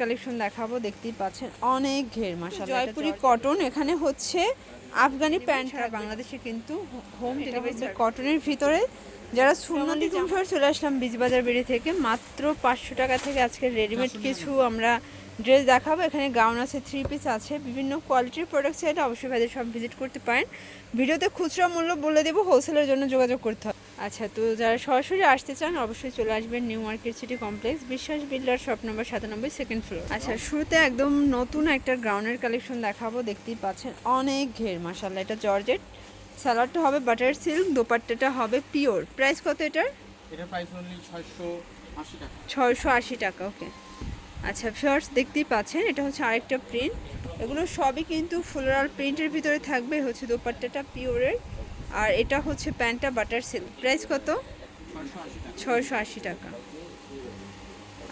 Collection দেখাবো দেখতেই পাচ্ছেন। অনেক ঘের মাসাল্লাহ জয়পুরি কটন এখানে হচ্ছে আফগানি প্যান্ট আর বাংলাদেশে কিন্তু হোম ডেলিভারি কটনের ভিতরে যারা সুন্নতি কুমসর চলে আসলাম বীজবাজার বেড়ি থেকে মাত্র পাঁচশো টাকা থেকে আজকে রেডিমেড কিছু আমরা ড্রেস দেখাবো। এখানে গাউন আছে থ্রি পিস আছে বিভিন্ন কোয়ালিটির প্রোডাক্ট চাইলে অবশ্যই ভাইদের সব ভিজিট করতে পারেন। ভিডিওতে খুচরা মূল্য বলে দেবো হোলসেলের জন্য যোগাযোগ করতে হবে। আচ্ছা তো যারা সরাসরি আসতে চান অবশ্যই চলে আসবেন new market city complex Biswas builder shop number সাতানব্বই সেকেন্ড ফ্লোর আচ্ছা শুরুতে একদম নতুন একটা গ্রাউন্ডের কালেকশন দেখাবো দেখতেই পাচ্ছেন। অনেক ঘের মাসাল্লাহ এটা জর্জেট। স্যালাডটা হবে বাটার সিল্ক দোপাট্টাটা হবে পিওর প্রাইস কত এটার? এটা প্রাইস অনলি ছয়শো আশি টাকা। টাকা ওকে আচ্ছা ফার্স্ট দেখতেই পাচ্ছেন এটা হচ্ছে আরেকটা প্রিন্ট এগুলো সবই কিন্তু ফ্লোরাল প্রিন্টের ভিতরে থাকবে হচ্ছে দোপাট্টাটা পিওরের আর এটা হচ্ছে প্যান্টটা বাটার সিল্ক। প্রাইস কত? ছয়শো আশি টাকা।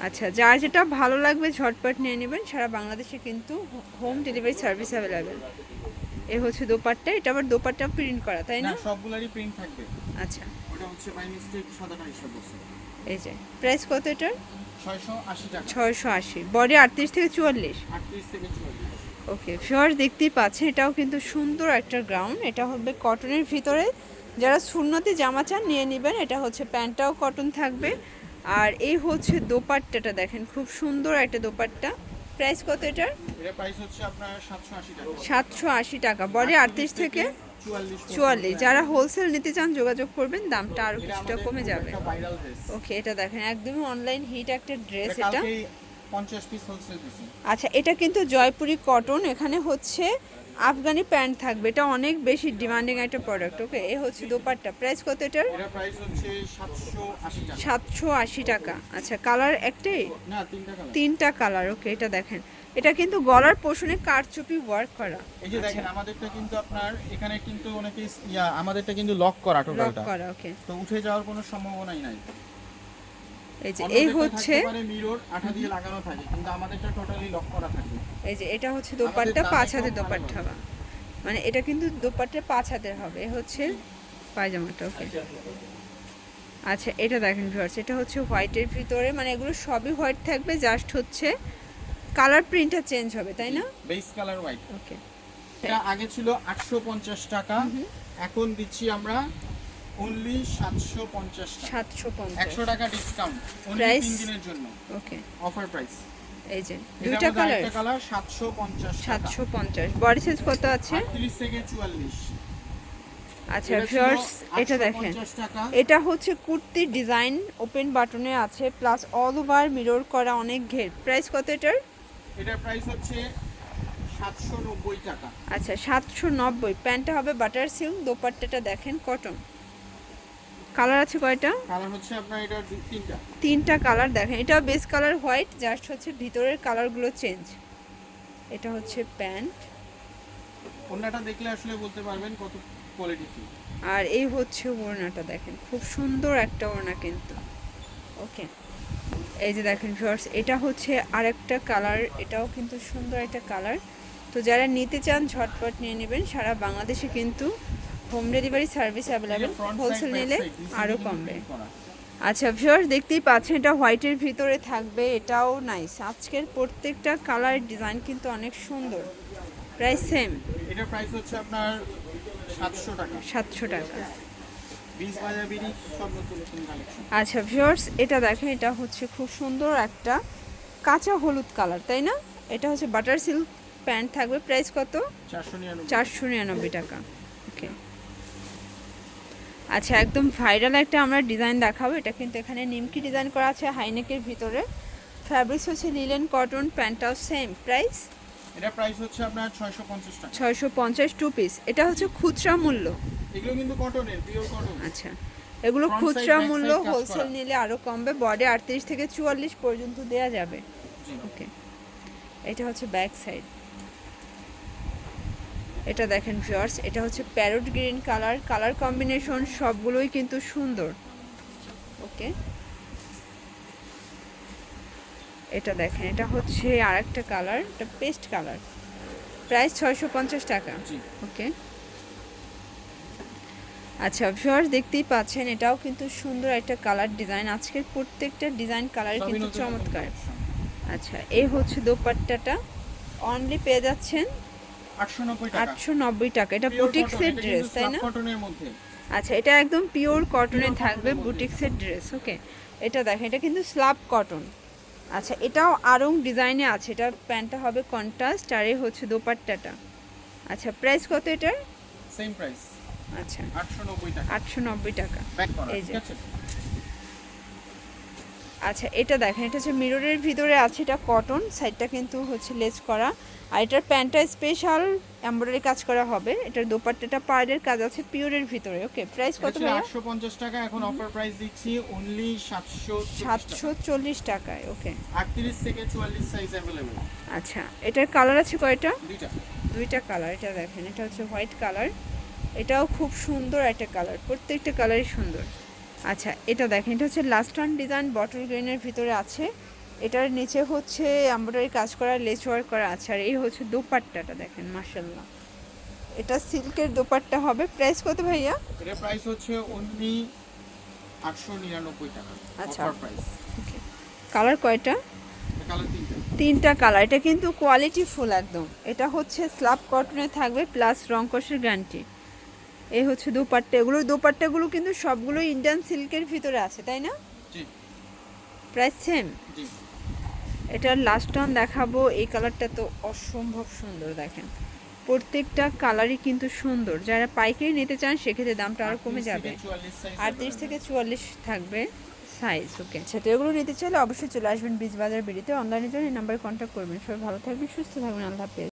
আচ্ছা যার যেটা ভালো লাগবে ঝটপট নিয়ে নেবেন। সারা বাংলাদেশে কিন্তু হোম ডেলিভারি সার্ভিস অ্যাভেলেবেল। এ হচ্ছে দোপাট্টা। এটা আবার দোপাট্টা প্রিন্ট করা তাই না? সবগুলারই প্রিন্ট থাকবে। আচ্ছা। ওটা হচ্ছে বাই মিস্টেক সাদাটা হিসাব করছে এই যে প্রাইস কত এটার? ছয়শো আশি টাকা। ছয়শো আশি। বডি আটত্রিশ থেকে চুয়াল্লিশ? আটত্রিশ থেকে চুয়াল্লিশ। ওকে ফিওর দেখতেই পাচ্ছেন এটাও কিন্তু সুন্দর একটা গ্রাউন্ড এটা হবে কটনের ভিতরে। যারা সুন্নতি জামা চান নিয়ে নেবেন এটা হচ্ছে প্যান্টটাও কটন থাকবে। আর এই হচ্ছে দোপাট্টাটা দেখেন খুব সুন্দর একটা দোপাট্টা। প্রাইস কত এটার? এটা প্রাইস হচ্ছে আপনার সাতশো আশি টাকা। বডি আটত্রিশ থেকে চুয়াল্লিশ চুয়াল্লিশ। যারা হোলসেল নিতে চান যোগাযোগ করবেন দামটা আরও কিছুটা কমে যাবে। ওকে এটা দেখেন একদমই অনলাইন হিট একটা ড্রেস এটা। এটা কালকেই পঞ্চাশ পিস হোলসেল দিছি আচ্ছা এটা কিন্তু জয়পুরি কটন এখানে হচ্ছে আফগানি প্যান্ট থাকবে। এটা অনেক বেশি ডিমান্ডিং একটা প্রোডাক্ট ওকে এ হচ্ছে দোপাট্টা। প্রাইস কত এটার? এটা প্রাইস হচ্ছে সাতশো আশি টাকা। সাতশো আশি টাকা। আচ্ছা কালার একটাই? না তিনটা কালার তিনটা কালার ওকে এটা দেখেন। এটা কিন্তু গলার পোষণে কারচুপি ওয়ার্ক করা। এই যে দেখেন আমাদেরটা কিন্তু আপনার এখানে কিন্তু অনেকে ইয়া আমাদেরটা কিন্তু লক করা টোটালটা লক করা ওকে তো উঠে যাওয়ার কোনো সম্ভাবনাই নাই। এই যে এই হচ্ছে মিরর আঠা দিয়ে লাগানো থাকে কিন্তু আমাদেরটা টোটালি লক করা থাকে এই যে এটা হচ্ছে দোপাট্টা পাঁচ হাতের দোপাট্টা। মানে এটা কিন্তু দোপাট্টা পাঁচ হাতের হবে হচ্ছে পায়জামাটা ওকে আচ্ছা এটা দেখেন ভিউয়ার্স এটা হচ্ছে হোয়াইটের ভিতরে মানে এগুলো সবই হোয়াইট থাকবে জাস্ট হচ্ছে কালার প্রিন্টটা চেঞ্জ হবে তাই না? বেস কালার হোয়াইট ওকে এটা আগে ছিল আটশো পঞ্চাশ টাকা এখন দিচ্ছি আমরা অনলি সাতশো পঞ্চাশ টাকা। সাতশো পঞ্চাশ। একশো টাকা ডিসকাউন্ট অনলি? তিন দিনের জন্য। ওকে অফার প্রাইস এই যে দুইটা কালার কালার সাতশো পঞ্চাশ সাতশো পঞ্চাশ। বডি সাইজ কত আছে? থেকে আচ্ছা ভিউয়ার্স এটা দেখেন। এটা হচ্ছে কুর্তির ডিজাইন ওপেন বাটনে আছে প্লাস অল ওভার মিরর করা অনেক ঘের। প্রাইস কত এটার? এটার প্রাইস হচ্ছে সাতশো নব্বই টাকা। আচ্ছা সাতশো নব্বই। প্যান্টটা হবে বাটার সিল্ক দোপাট্টাটা দেখেন কটন কালার আছে কয়টা? কালার হচ্ছে আপনার এটা তিনটা। তিনটা কালার দেখেন। এটা বেস কালার হোয়াইট জাস্ট হচ্ছে ভিতরের কালারগুলো চেঞ্জ এটা হচ্ছে প্যান্ট অন্যটা দেখলে আসলে বলতে পারবেন কত কোয়ালিটি আর এই হচ্ছে ওড়নাটা দেখেন। খুব সুন্দর একটা ওড়না কিন্তু। ওকে এই যে দেখেন ভিউয়ার্স এটা হচ্ছে আরেকটা কালার এটাও কিন্তু সুন্দর একটা কালার তো যারা নিতে চান ঝটপট নিয়ে নেবেন। সারা বাংলাদেশে কিন্তু home delivery service available wholesale নিলে আরও কমবে। আচ্ছা ভিউয়ার্স দেখতেই পাচ্ছেন এটা হোয়াইটের ভিতরে থাকবে এটাও নাইস আজকের প্রত্যেকটা কালার ডিজাইন কিন্তু অনেক সুন্দর। প্রাইস সেম এটা প্রাইস হচ্ছে আপনার সাতশো টাকা। সাতশো টাকা। আচ্ছা ভিউয়ার্স এটা দেখেন এটা হচ্ছে খুব সুন্দর একটা কাঁচা হলুদ কালার তাই না? এটা হচ্ছে বাটার সিল্ক প্যান্ট থাকবে। প্রাইস কত? চারশো নিরানব্বই। টাকা। ওকে আচ্ছা একদম ভাইরাল একটা আমরা ডিজাইন দেখাবো। এটা কিন্তু এখানে নিমকি ডিজাইন করা আছে হাইনেকের ভিতরে। ফ্যাব্রিক্স হচ্ছে লিলেন কটন প্যান্টটাও সেম প্রাইস এটার প্রাইস হচ্ছে আপনার ছয়শো পঞ্চাশ টাকা। ছয়শো পঞ্চাশ টু পিস এটা হচ্ছে খুচরা মূল্য। এগুলো কিন্তু কটনের পিওর কটন আচ্ছা এগুলো খুচরা মূল্য হোলসেল নিলে আরও কমবে। বডি আটত্রিশ থেকে চুয়াল্লিশ পর্যন্ত দেওয়া যাবে। ওকে এটা হচ্ছে ব্যাক সাইড এটা দেখেন ভিউয়ার্স এটা হচ্ছে parrot green colour colour combination সবগুলোই কিন্তু সুন্দর। ওকে এটা দেখেন এটা হচ্ছে আরেকটা কালার এটা পেস্ট কালার প্রাইস ছয়শো পঞ্চাশ টাকা। ওকে আচ্ছা ভিউয়ার্স দেখতেই পাচ্ছেন এটাও কিন্তু সুন্দর একটা কালার ডিজাইন আজকের প্রত্যেকটা ডিজাইন কালার কিন্তু চমৎকার। আচ্ছা এই হচ্ছে দোপাট্টাটা। অনলি পেয়ে যাচ্ছেন আটশো নব্বই টাকা। এটা বুটিক্সের ড্রেস তাই না? এর মধ্যে। আচ্ছা এটা একদম পিওর কটনে থাকবে বুটিক্সের ড্রেস ওকে এটা দেখেন এটা কিন্তু স্লাব কটন আচ্ছা এটাও আরং ডিজাইনে আছে। এটার প্যান্টটা হবে কন্ট্রাস্ট আর এই হচ্ছে দোপাট্টাটা। আচ্ছা প্রাইস কত এটার? সেম প্রাইস আচ্ছা। আটশো নব্বই টাকা। আটশো নব্বই টাকা। ব্যাক করা এই যে। আচ্ছা এটা দেখেন এটা হচ্ছে মিররের ভিতরে আছে এটা কটন সাইডটা কিন্তু হচ্ছে লেস করা। আর এটার প্যান্টটা স্পেশাল এমব্রয়ডারি কাজ করা হবে। এটার দোপাট্টাটা পাড়ের কাজ আছে পিওরের ভিতরে ওকে প্রাইস কত ভাইয়া? আটশো পঞ্চাশ টাকা এখন অফার প্রাইস দিচ্ছি অনলি সাতশো সাতশো চল্লিশ টাকায় ওকে আটত্রিশ থেকে চুয়াল্লিশ সাইজ অ্যাভেলেবেল আচ্ছা এটার কালার আছে কয়টা? দুইটা। দুইটা কালার এটা দেখেন এটা হচ্ছে হোয়াইট কালার এটাও খুব সুন্দর একটা কালার প্রত্যেকটা কালারই সুন্দর। আচ্ছা এটা দেখেন এটা হচ্ছে লাস্ট ওয়ান ডিজাইন বটল গ্রিনের ভিতরে আছে। এটার নিচে হচ্ছে এমব্রয়ডারি কাজ করা লেস ওয়ার্ক করা আছে। আর এই হচ্ছে দোপাট্টাটা দেখেন মার্শাল্লাহ এটা সিল্কের দোপাট্টা হবে। প্রাইস কত ভাইয়া? এটার প্রাইস হচ্ছে অনলি আটশো নিরানব্বই টাকা আচ্ছা। প্রাইস কালার কয়টা? কালার তিনটা। তিনটা কালার এটা কিন্তু কোয়ালিটি ফুল একদম। এটা হচ্ছে স্লাব কটনে থাকবে প্লাস রংকসের গ্যারান্টি এই হচ্ছে দোপাট্টা। এগুলো দোপাট্টাগুলো কিন্তু সবগুলো ইন্ডিয়ান সিল্কের ভিতরে আছে তাই না? প্রাইস সেম জি। এটার লাস্ট অন দেখাবো। এই কালারটা তো অসম্ভব সুন্দর দেখেন। প্রত্যেকটা কালারই কিন্তু সুন্দর। যারা পাইকারি নিতে চান সেক্ষেত্রে দামটা আরও কমে যাবে। আটত্রিশ থেকে চুয়াল্লিশ থাকবে সাইজ ওকে সেটা এগুলো নিতে চাইলে অবশ্যই চলে আসবেন বীজ বাজার বেরিতে অনলাইনের জন্য এই নাম্বারে কন্ট্যাক্ট করবেন। সবাই ভালো থাকবেন সুস্থ থাকবেন। আল্লাহ হাফেজ।